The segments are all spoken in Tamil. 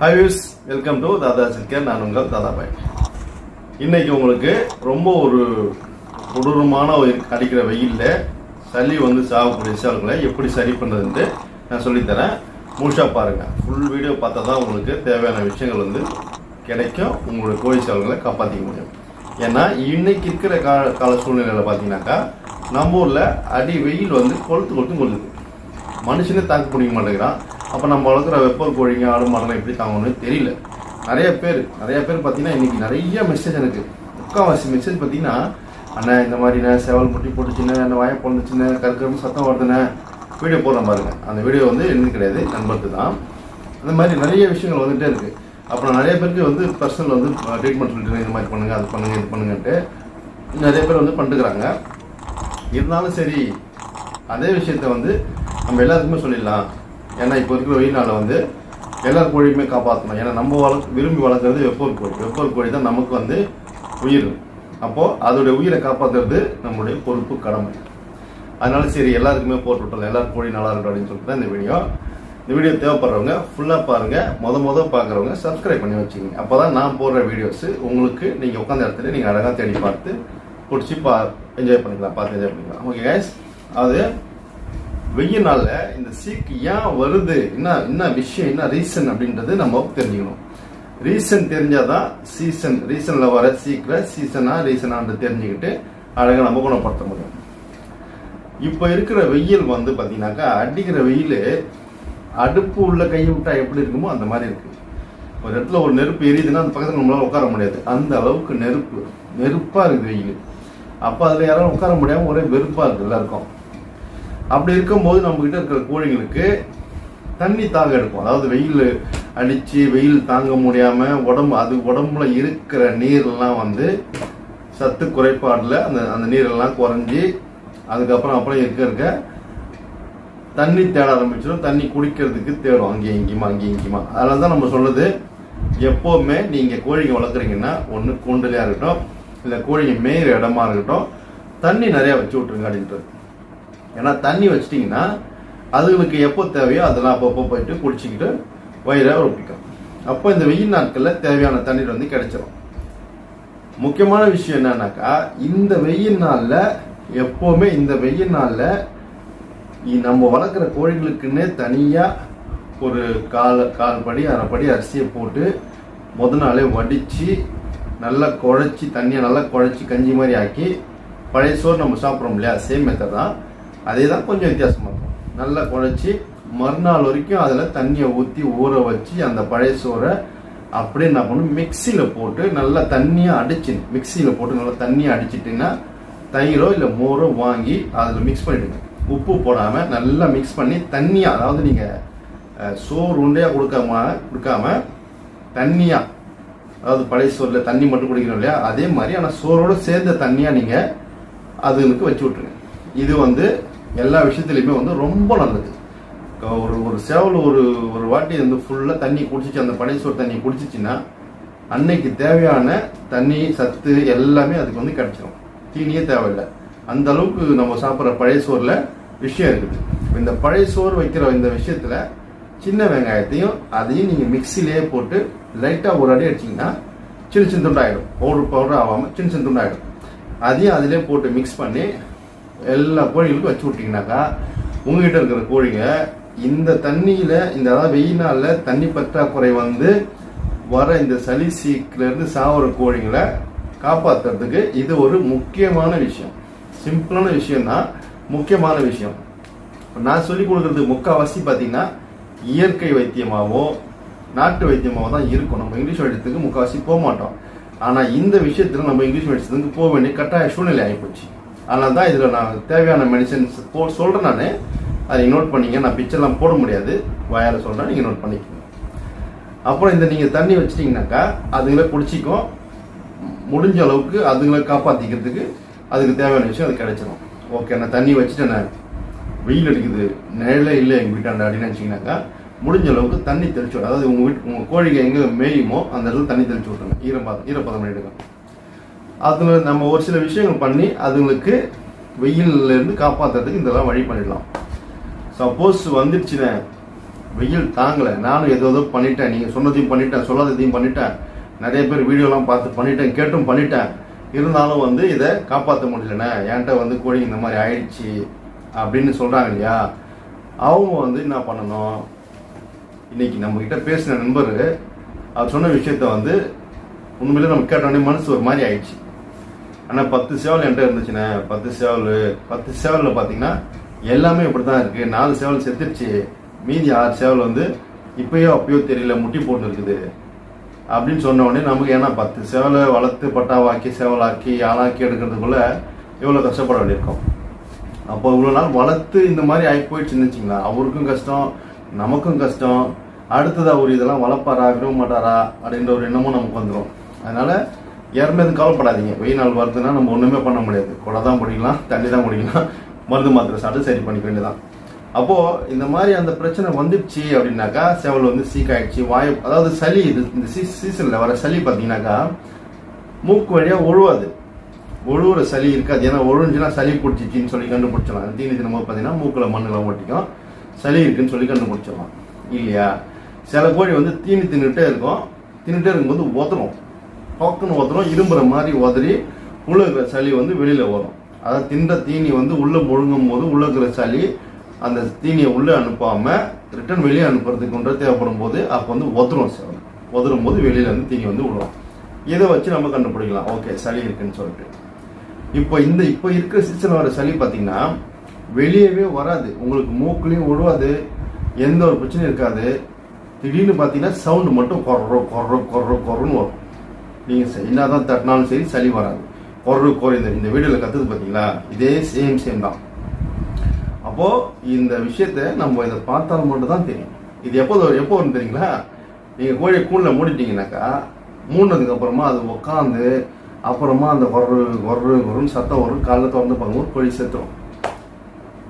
Hi views welcome to Dada Chilkar நான் உங்கள் தாதாபாய் இன்னைக்கு உங்களுக்கு ரொம்ப ஒரு கொடூரமான ஒரு அடிக்கிற வெயிலில் சளி வந்து சாகக்கூடிய விஷயங்களை எப்படி சரி பண்ணுறதுன்ட்டு நான் சொல்லித்தரேன். முழுசாக பாருங்கள் ஃபுல் வீடியோ பார்த்தா தான் உங்களுக்கு தேவையான விஷயங்கள் வந்து கிடைக்கும். உங்களுடைய கோழி சேவல்களை காப்பாற்றிக்க முடியும். ஏன்னா இன்னைக்கு இருக்கிற கால கால சூழ்நிலையில் பார்த்தீங்கன்னாக்கா நம்ம ஊரில் அடி வெயில் வந்து கொளுத்து கொளுத்து கொள்ளுது மனுஷனே தாக்கு பிடிக்க மாட்டேங்கிறான். அப்போ நம்ம வளர்க்குற வெப்பம் கோழிங்க ஆடு மாடலாம் எப்படி தாங்கணும்னு தெரியல. நிறைய பேர் நிறைய பேர் பார்த்தீங்கன்னா இன்னைக்கு நிறைய மெசேஜ் எனக்கு முக்கால்வாசி மெசேஜ் பார்த்தீங்கன்னா அண்ணா இந்த மாதிரிண்ணே செவல் முட்டி போட்டுச்சுண்ணே அந்த வாயை பிறந்துச்சுண்ணே கற்கரும் சத்தம் வருதுண்ணே. வீடியோ போடுறேன் பாருங்க அந்த வீடியோ வந்து என்ன கிடையாது நண்பருக்கு தான். அந்த மாதிரி நிறைய விஷயங்கள் வந்துகிட்டே இருக்குது அப்புறம் நிறைய பேருக்கு வந்து பர்சனல் வந்து ட்ரீட்மெண்ட் சொல்லிட்டு இந்த மாதிரி பண்ணுங்க அது பண்ணுங்க இது பண்ணுங்கன்ட்டு நிறைய பேர் வந்து பண்ணிட்டுக்கிறாங்க இருந்தாலும் சரி அதே விஷயத்த வந்து நம்ம எல்லாருக்குமே சொல்லிடலாம். ஏன்னா இப்போ இருக்கிற வெயில்னால வந்து எல்லா கோழியுமே காப்பாற்றணும் ஏன்னா நம்ம வளர்க்க விரும்பி வளர்க்குறது வெப்போர் கோழி. வெப்போர் கோழி தான் நமக்கு வந்து உயிர். அப்போது அதோடைய உயிரை காப்பாற்றுறது நம்மளுடைய பொறுப்பு கடமை. அதனால சரி எல்லாருக்குமே போட்டு விட்டோம் எல்லாரும் கோழி நல்லா இருக்கட்டும் அப்படின்னு சொல்லிட்டு தான் இந்த வீடியோ. இந்த வீடியோ தேவைப்படுறவங்க ஃபுல்லாக பாருங்கள் முத முத பார்க்குறவங்க சப்ஸ்கிரைப் பண்ணி வச்சுக்கோங்க. அப்போ தான் நான் போடுற வீடியோஸ் உங்களுக்கு நீங்கள் உட்காந்த இடத்துல நீங்கள் அழகாக தேடி பார்த்து பிடிச்சி பா என்ஜாய் பண்ணிக்கலாம் பார்த்து என்ஜாய் பண்ணிக்கலாம். ஓகே கைஸ் அது வெயில் நாளில் இந்த சீக்கு ஏன் வருது? என்ன என்ன விஷயம் என்ன ரீசன் அப்படின்றது நம்ம தெரிஞ்சுக்கணும். ரீசன் தெரிஞ்சாதான் சீசன் ரீசனில் வர சீக்கிர சீசனா ரீசனான்னு தெரிஞ்சுக்கிட்டு அழகாக நம்ம குணப்படுத்த முடியும். இப்போ இருக்கிற வெயில் வந்து பார்த்தீங்கன்னாக்கா அடிக்கிற வெயில் அடுப்பு உள்ள கையை விட்டா எப்படி இருக்குமோ அந்த மாதிரி இருக்கு. ஒரு இடத்துல ஒரு நெருப்பு எரியுதுன்னா அந்த பக்கத்தில் நம்மளால உட்கார முடியாது. அந்த அளவுக்கு நெருப்பு நெருப்பாக இருக்குது வெயில். அப்போ அதில் யாராலும் உட்கார முடியாமல் ஒரே வெறுப்பாக இருக்குது எல்லாருக்கும். அப்படி இருக்கும்போது நம்ம கிட்ட இருக்கிற கோழிங்களுக்கு தண்ணி தாக எடுக்கும். அதாவது வெயில் அடித்து வெயில் தாங்க முடியாமல் உடம்பு அது உடம்புல இருக்கிற நீர்லாம் வந்து சத்து குறைபாடில் அந்த அந்த நீரெல்லாம் குறைஞ்சி அதுக்கப்புறம் அப்புறம் இருக்க இருக்க தண்ணி தேட ஆரம்பிச்சிடும் தண்ணி குடிக்கிறதுக்கு தேடும். அங்கேயும் இங்கேயுமா அங்கேயும் இங்கேயுமா. அதனால தான் நம்ம சொல்லுது எப்போவுமே நீங்கள் கோழிங்க வளர்க்குறீங்கன்னா ஒன்று கூண்டலையாக இருக்கட்டும் இல்லை கோழிங்க மேயிற இடமா இருக்கட்டும் தண்ணி நிறையா வச்சு விட்ருங்க அப்படின்றது ஏன்னா தண்ணி வச்சிட்டிங்கன்னா அதுகளுக்கு எப்போ தேவையோ அதெல்லாம் அப்பப்போ போயிட்டு குடிச்சிக்கிட்டு வயிறை ரொப்பிக்கும். அப்போ இந்த வெயில் நாட்களில் தேவையான தண்ணீர் வந்து கிடைச்சிடும் முக்கியமான விஷயம் என்னன்னாக்கா இந்த வெயில் நாளில் எப்போவுமே இந்த வெயில் நாளில் நம்ம வளர்க்குற கோழிகளுக்குன்னே தனியாக ஒரு கால் கால் படி அரை படி அரிசியை போட்டு முத நாளே வடித்து நல்லா குழச்சி தண்ணியை நல்லா குழச்சி கஞ்சி மாதிரி ஆக்கி பழைய சோறு நம்ம சாப்பிட்றோம் இல்லையா? சேம் மெத்தட் தான். அதே தான் கொஞ்சம் வித்தியாசமாக இருக்கும். நல்லா குழச்சி மறுநாள் வரைக்கும் அதில் தண்ணியை ஊற்றி ஊற வச்சு அந்த பழைய சோறை அப்படியே என்ன பண்ணணும் மிக்சியில் போட்டு நல்லா தண்ணியாக அடிச்சு மிக்சியில் போட்டு நல்லா தண்ணியை அடிச்சிட்டிங்கன்னா தயிரோ இல்லை மோரோ வாங்கி அதில் மிக்ஸ் பண்ணிவிடுங்க உப்பு போடாமல் நல்லா மிக்ஸ் பண்ணி தண்ணியாக அதாவது நீங்கள் சோறு உண்டையாக கொடுக்காம கொடுக்காம தண்ணியாக அதாவது பழைய சோறில் தண்ணி மட்டும் குடிக்கணும் இல்லையா? அதே மாதிரி ஆனால் சோறோடு சேர்ந்த தண்ணியாக நீங்கள் அதுகளுக்கு வச்சு விட்ருங்க இது வந்து எல்லா விஷயத்துலையுமே வந்து ரொம்ப நல்லது. ஒரு ஒரு சேவல் ஒரு ஒரு வாட்டி வந்து ஃபுல்லாக தண்ணி குடிச்சிச்சு அந்த பழைய சோறு தண்ணி குடிச்சிச்சின்னா அன்னைக்கு தேவையான தண்ணி சத்து எல்லாமே அதுக்கு வந்து கிடைச்சிரும். தீனியே தேவையில்லை. அந்த அளவுக்கு நம்ம சாப்பிட்ற பழைய சோறில் விஷயம் இருக்குது. இந்த பழைய சோறு வைக்கிற இந்த விஷயத்தில் சின்ன வெங்காயத்தையும் அதையும் நீங்கள் மிக்சிலேயே போட்டு லைட்டாக ஒரு அடி அடிச்சிங்கன்னா சின்ன சின்ன துண்டாயிடும். பவுடர் பவுடர் ஆகாமல் சின்ன சின்ன துண்டாயிடும். அதையும் அதிலே போட்டு மிக்ஸ் பண்ணி எல்லா கோழிகளுக்கும் வச்சு விட்டீங்கன்னாக்கா உங்ககிட்ட இருக்கிற கோழிங்க இந்த தண்ணியில இந்த அதாவது வெயில் நாளில் தண்ணி பற்றாக்குறை வந்து வர இந்த சளி சீக்கில இருந்து சாவர கோழிங்களை காப்பாத்துறதுக்கு இது ஒரு முக்கியமான விஷயம். சிம்பிளான விஷயம் தான் முக்கியமான விஷயம். நான் சொல்லி கொடுக்கறது முக்கால்வாசி பார்த்தீங்கன்னா இயற்கை வைத்தியமாகவோ நாட்டு வைத்தியமாவோ தான் இருக்கும் நம்ம இங்கிலீஷ் வைத்தியத்துக்கு முக்கால்வாசி போக மாட்டோம். ஆனால் இந்த விஷயத்துல நம்ம இங்கிலீஷ் மெடிசனுக்கு போக வேண்டிய கட்டாய சூழ்நிலை ஆகிப்போச்சு அதனால தான் இதில் நான் தேவையான மெடிசன்ஸ் போ சொல்கிறேன் நான். அதை நோட் பண்ணிங்க. நான் பிக்சர்லாம் போட முடியாது. வாயால சொல்கிறேன் நீங்கள் நோட் பண்ணிக்கோங்க. அப்புறம் இந்த நீங்கள் தண்ணி வச்சிட்டிங்கனாக்கா அதுங்களை குடிச்சிக்கும் முடிஞ்ச அளவுக்கு அதுங்களை காப்பாற்றிக்கிறதுக்கு அதுக்கு தேவையான விஷயம் அது கிடைச்சிடும் ஓகே நான் தண்ணி வச்சுட்டேன். நான் வெயில் அடிக்குது. நிழலே இல்லை எங்கள் வீட்டாண்ட அப்படின்னு நினச்சிங்கனாக்கா முடிஞ்ச அளவுக்கு தண்ணி தெளிச்சு விடும் அதாவது உங்கள் வீட்டு உங்கள் கோழிக்கு எங்கே மேயுமோ அந்த இடத்துல தண்ணி தெளிச்சு விட்டுருங்க. ஈரப்பதம் ஈரப்பதம் பண்ணிடுங்க. அதில் நம்ம ஒரு சில விஷயங்கள் பண்ணி அதுங்களுக்கு வெயில்ல இருந்து காப்பாற்றுறதுக்கு இதெல்லாம் வழி பண்ணிடலாம். சப்போஸ் வந்துடுச்சுன்னா வெயில் தாங்கலை நானும் ஏதோ ஏதோ பண்ணிட்டேன் நீங்கள் சொன்னதையும் பண்ணிட்டேன் சொல்லாததையும் பண்ணிட்டேன் நிறைய பேர் வீடியோலாம் பார்த்து பண்ணிட்டேன் கேட்டும் பண்ணிட்டேன். இருந்தாலும் வந்து இதை காப்பாற்ற முடியலண்ணே என்கிட்ட வந்து கோழி இந்த மாதிரி ஆயிடுச்சு அப்படின்னு சொல்கிறாங்க இல்லையா? அவங்க வந்து என்ன பண்ணணும்? இன்னைக்கு நம்மக்கிட்ட பேசின நண்பர் அவர் சொன்ன விஷயத்த வந்து உண்மையிலே நம்ம கேட்டோடனே மனசு ஒரு மாதிரி ஆயிடுச்சு. ஆனால் பத்து சேவல் என்கிட்ட இருந்துச்சுண்ணே. பத்து சேவல் பத்து சேவலில் பார்த்தீங்கன்னா எல்லாமே இப்படி தான் இருக்குது நாலு சேவல் செத்துருச்சு. மீதி ஆறு சேவல் வந்து இப்பயோ அப்பயோ தெரியல முட்டி போட்டு இருக்குது அப்படின்னு சொன்ன உடனே நமக்கு ஏன்னா பத்து சேவலை வளர்த்து பட்டாவாக்கி சேவலாக்கி ஆளாக்கி எடுக்கிறதுக்குள்ள எவ்வளோ கஷ்டப்பட வேண்டியிருக்கும். அப்போ இவ்வளோ நாள் வளர்த்து இந்த மாதிரி ஆகி போயிடுச்சுன்னு வச்சுங்களா அவருக்கும் கஷ்டம் நமக்கும் கஷ்டம். அடுத்தது அவர் இதெல்லாம் வளர்ப்பாரா விரும்ப மாட்டாரா அப்படின்ற ஒரு எண்ணமும் நமக்கு வந்துடும் அதனால யாருமே எதுவும் கவலைப்படாதீங்க வெயில் நாள் வருதுன்னா நம்ம ஒன்றுமே பண்ண முடியாது. கொடை தான் பிடிக்கலாம் தண்ணி தான் பிடிக்கலாம் மருந்து மாத்திரை சாப்பிட்டு சரி பண்ணிக்க வேண்டியதான் அப்போது இந்த மாதிரி அந்த பிரச்சனை வந்துடுச்சு அப்படின்னாக்கா செவல் வந்து சீக் ஆயிடுச்சு. வாயு அதாவது சளி இது இந்த சீசன்ல வர சளி பார்த்தீங்கன்னாக்கா மூக்கு வழியாக ஒழுவாது. ஒழுவுற சளி இருக்காது. ஏன்னா ஒழுஞ்சுன்னா சளி பிடிச்சிச்சின்னு சொல்லி கண்டுபிடிச்சலாம் தீனி தினமும் பார்த்தீங்கன்னா மூக்கில் மண்ணில் ஒட்டிக்கும் சளி இருக்குன்னு சொல்லி கண்டுபிடிச்சிடலாம். இல்லையா? சில கோழி வந்து தீனி தின்னுட்டே இருக்கும். தின்னுட்டே இருக்கும்போது உதறும். டோக்குன்னு உதறும் இரும்புற மாதிரி உதறி உள்ள இருக்கிற சளி வந்து வெளியில வரும். அதாவது தின்ற தீனி வந்து உள்ள முழுங்கும் போது உள்ள இருக்கிற சளி அந்த தீனியை உள்ளே அனுப்பாம ரிட்டர்ன் வெளியே அனுப்புறதுக்கு ஒன்றை தேவைப்படும் போது அப்போ வந்து ஒதுரும் சார். உதறும் போது வெளியில வந்து தீனி வந்து விழும் இதை வச்சு நம்ம கண்டுபிடிக்கலாம். ஓகே சளி இருக்குன்னு சொல்லிட்டு. இப்போ இந்த இப்போ இருக்கிற சீசன் வர சளி பார்த்தீங்கன்னா வெளியவே வராது. உங்களுக்கு மூக்குலையும் விழுவாது. எந்த ஒரு பிரச்சனையும் இருக்காது. திடீர்னு பார்த்தீங்கன்னா சவுண்டு மட்டும் கொர்றோ கொர்றோ கொர்றோ கொர்றன்னு வரும். நீங்கள் என்னதான் தட்டினாலும் சரி சளி வராது. குரல் குறைந்த இந்த இந்த வீடியோவில் கற்றுது பார்த்தீங்களா இதே சேம் சேம் தான். அப்போ இந்த விஷயத்த நம்ம இதை பார்த்தால் மட்டும் தான் தெரியும். இது எப்போ எப்போ வரும் தெரியுங்களா? நீங்கள் கோழியை கூண்டில் மூடிட்டீங்கன்னாக்கா மூடினதுக்கு அப்புறமா அது உட்காந்து அப்புறமா அந்த குரல் குரல் கொர்ருன்னு சத்தம் வரும். காலைல திறந்து பார்க்கும்போது கோழி செத்துரும்.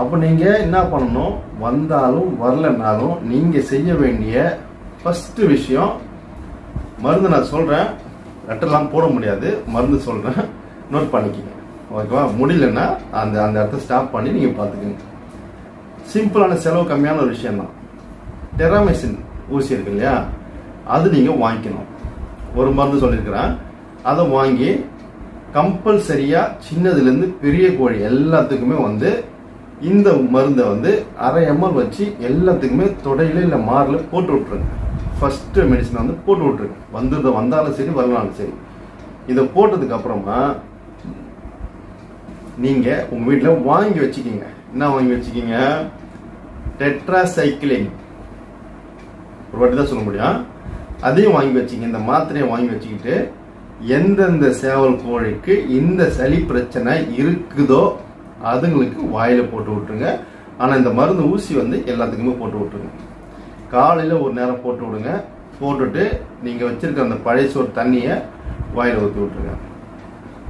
அப்போ நீங்கள் என்ன பண்ணணும்? வந்தாலும் வரலனாலும் நீங்கள் செய்ய வேண்டிய ஃபஸ்ட்டு விஷயம் மருந்து நான் சொல்கிறேன் லெட்டர்லாம் போட முடியாது. மருந்து சொல்கிறேன் நோட் பண்ணிக்கங்க ஓகேவா? முடியலன்னா அந்த அந்த இடத்த ஸ்டாப் பண்ணி நீங்கள் பார்த்துக்கோங்க. சிம்பிளான செலவு கம்மியான ஒரு விஷயம் தான். டெராமெசின் ஊசி இருக்கு இல்லையா? அது நீங்கள் வாங்கிக்கணும். ஒரு மருந்து சொல்லியிருக்கிறேன். அதை வாங்கி கம்பல்சரியாக சின்னதுலேருந்து பெரிய கோழி எல்லாத்துக்குமே வந்து இந்த மருந்தை வந்து அரை எம்எல் வச்சு எல்லாத்துக்குமே தொடையில இல்லை மாரில் போட்டு விட்ருங்க ஃபஸ்ட்டு மெடிசனை வந்து போட்டு விட்ருங்க வந்தது வந்தாலும் சரி வரலாலும் சரி. இதை போட்டதுக்கு அப்புறமா நீங்கள் உங்கள் வீட்டில் வாங்கி வச்சுக்கிங்க. என்ன வாங்கி வச்சுக்கிங்க? டெட்ராசைக்கிளின் ஒரு வாட்டி தான் சொல்ல முடியும். அதையும் வாங்கி வச்சுங்க இந்த மாத்திரையை வாங்கி வச்சுக்கிட்டு எந்தெந்த சேவல் கோழிக்கு இந்த சளி பிரச்சனை இருக்குதோ அதுங்களுக்கு வாயில் போட்டு விட்டுருங்க. ஆனால் இந்த மருந்து ஊசி வந்து எல்லாத்துக்குமே போட்டு விட்டுருங்க. காலையில் ஒரு நேரம் போட்டு விடுங்க. போட்டுட்டு நீங்கள் வச்சுருக்க அந்த பழைய சோறு தண்ணியை வாயில் ஊற்றி விட்ருங்க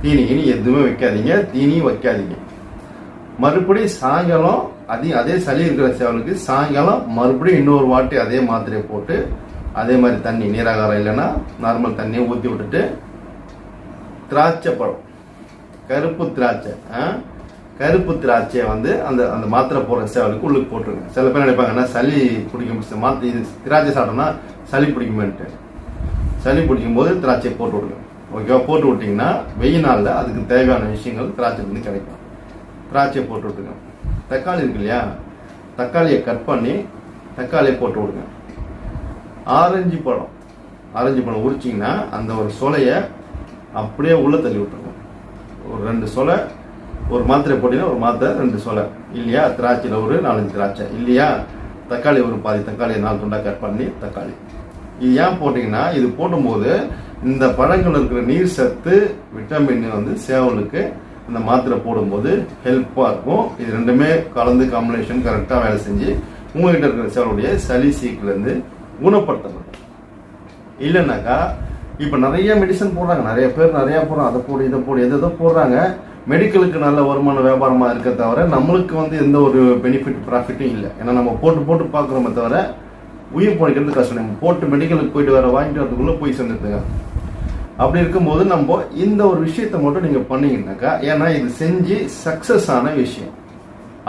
தீனி கிணி எதுவுமே வைக்காதீங்க. தீனியும் வைக்காதீங்க. மறுபடியும் சாயங்காலம் அதே அதே சளி இருக்கிற சேவலுக்கு சாயங்காலம் மறுபடியும் இன்னொரு வாட்டி அதே மாத்திரையை போட்டு அதே மாதிரி தண்ணி நீராகாரம் இல்லைன்னா நார்மல் தண்ணியை ஊற்றி விட்டுட்டு திராட்சை பழம். கருப்பு திராட்சை ஆ? கருப்பு திராட்சையை வந்து அந்த அந்த மாத்திரை போடுற சேவலுக்கு உள்ளுக்கு போட்டுருங்க. சில பேர் நினைப்பாங்கன்னா சளி பிடிக்கும் மாத்திரை இது திராட்சை சாப்பிட்டோம்னா சளி பிடிக்குமேன்ட்டு. சளி பிடிக்கும் போது திராட்சையை போட்டு விடுங்க. ஓகேவா போட்டு விட்டீங்கன்னா வெயில் நாளில் அதுக்கு தேவையான விஷயங்கள் திராட்சைலேருந்து கிடைக்கும். திராட்சையை போட்டு விட்டுருங்க தக்காளி இருக்கு இல்லையா? தக்காளியை கட் பண்ணி தக்காளியை போட்டு விடுங்க. ஆரஞ்சு பழம். ஆரஞ்சு பழம் உரிச்சிங்கன்னா அந்த ஒரு சொலையை அப்படியே உள்ளே தள்ளி விட்டுருங்க. ஒரு ரெண்டு சொலை ஒரு மாத்திரை போட்டீங்கன்னா ஒரு மாத்திரை ரெண்டு சோலை இல்லையா? திராட்சையில் ஒரு நாலஞ்சு திராட்சை. இல்லையா? தக்காளி ஒரு பாதி தக்காளியை நாலு துண்டாக கட் பண்ணி தக்காளி. இது ஏன் போட்டிங்கன்னா இது போடும்போது இந்த பழங்கள் இருக்கிற நீர் சத்து விட்டமின் வந்து சேவலுக்கு இந்த மாத்திரை போடும்போது ஹெல்ப்பாக இருக்கும். இது ரெண்டுமே கலந்து காம்பினேஷன் கரெக்டாக வேலை செஞ்சு உங்ககிட்ட இருக்கிற சேவலுடைய சளி சீக்கிலேருந்து குணப்படுத்தப்படும். இல்லைனாக்கா இப்போ நிறைய மெடிசன் போடுறாங்க. நிறைய பேர் நிறையா போடுறாங்க. அதை போடு இதை போடு எதை எதோ போடுறாங்க. மெடிக்கலுக்கு நல்ல வருமான வியாபாரமாக இருக்க தவிர நம்மளுக்கு வந்து எந்த ஒரு பெனிஃபிட் ப்ராஃபிட்டும் இல்லை. ஏன்னா நம்ம போட்டு போட்டு பார்க்குறோமே தவிர உயிர் பிழைக்கிறது கஷ்டம் நம்ம போட்டு மெடிக்கலுக்கு போயிட்டு வர வாங்கிட்டு வரதுக்குள்ளே போய் சேர்ந்துட்டுங்க அப்படி இருக்கும்போது நம்ம இந்த ஒரு விஷயத்தை மட்டும் நீங்கள் பண்ணீங்கன்னாக்கா ஏன்னா இது செஞ்சு சக்ஸஸ் ஆன விஷயம்.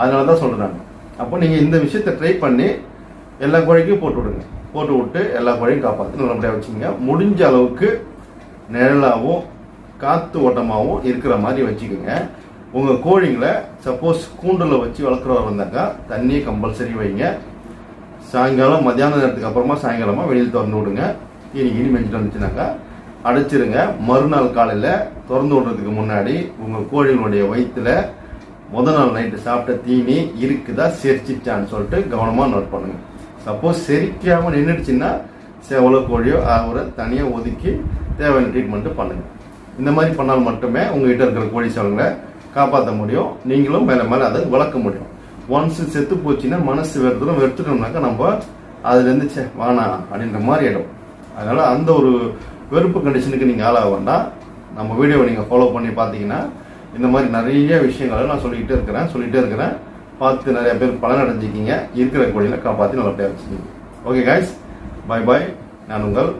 அதனால தான் சொல்கிறாங்க அப்போ நீங்கள் இந்த விஷயத்தை ட்ரை பண்ணி எல்லா கோழிக்கும் போட்டு விடுங்க. போட்டு விட்டு எல்லா கோழியும் காப்பாற்றி நல்லபடியாக வச்சுங்க முடிஞ்ச அளவுக்கு நிழலாகவும் காற்று ஓட்டமாகவும் இருக்கிற மாதிரி வச்சுக்கோங்க. உங்கள் கோழிங்களை சப்போஸ் கூண்டில் வச்சு வளர்க்குறவர் இருந்தாக்கா தண்ணியை கம்பல்சரி வைங்க. சாயங்காலம் மத்தியான நேரத்துக்கு அப்புறமா சாயங்காலமாக வெளியில் திறந்து விடுங்க. இனி இனி மெஞ்சிட்டு வந்துச்சுனாக்கா அடைச்சிருங்க. மறுநாள் காலையில் திறந்து விடுறதுக்கு முன்னாடி உங்கள் கோழிகளுடைய வயிற்றில் முத நாள் நைட்டு சாப்பிட்ட தீனி இருக்குதா செரிச்சிச்சான்னு சொல்லிட்டு கவனமாக நோட் பண்ணுங்கள் சப்போஸ் செரிக்காமல் நின்றுடுச்சுன்னா செவளோ கோழியோ அவரை தனியாக ஒதுக்கி தேவையான ட்ரீட்மெண்ட்டு பண்ணுங்கள் இந்த மாதிரி பண்ணால் மட்டுமே உங்ககிட்ட இருக்கிற கோழி சேவங்களை காப்பாற்ற முடியும். நீங்களும் மேலே மேலே அதை வளர்க்க முடியும். ஒன்ஸ் செத்து போச்சுன்னா மனசு வெறுத்துடும் வெறுத்துட்டோம்னாக்கா நம்ம அதுலேருந்து சே வானா அப்படின்ற மாதிரி ஆகிடும் அதனால் அந்த ஒரு வெறுப்பு கண்டிஷனுக்கு நீங்கள் ஆளாக வேண்டாம். நம்ம வீடியோவை நீங்கள் ஃபாலோ பண்ணி பார்த்தீங்கன்னா இந்த மாதிரி நிறைய விஷயங்களை நான் சொல்லிக்கிட்டே இருக்கிறேன் சொல்லிகிட்டே இருக்கிறேன். பார்த்து நிறைய பேர் பலன் அடைஞ்சிக்கிங்க இருக்கிற கோழியில் காப்பாற்றி நல்லபடியாக வச்சுக்கிங்க. ஓகே காய்ஸ் பாய் பாய் நான் உங்கள்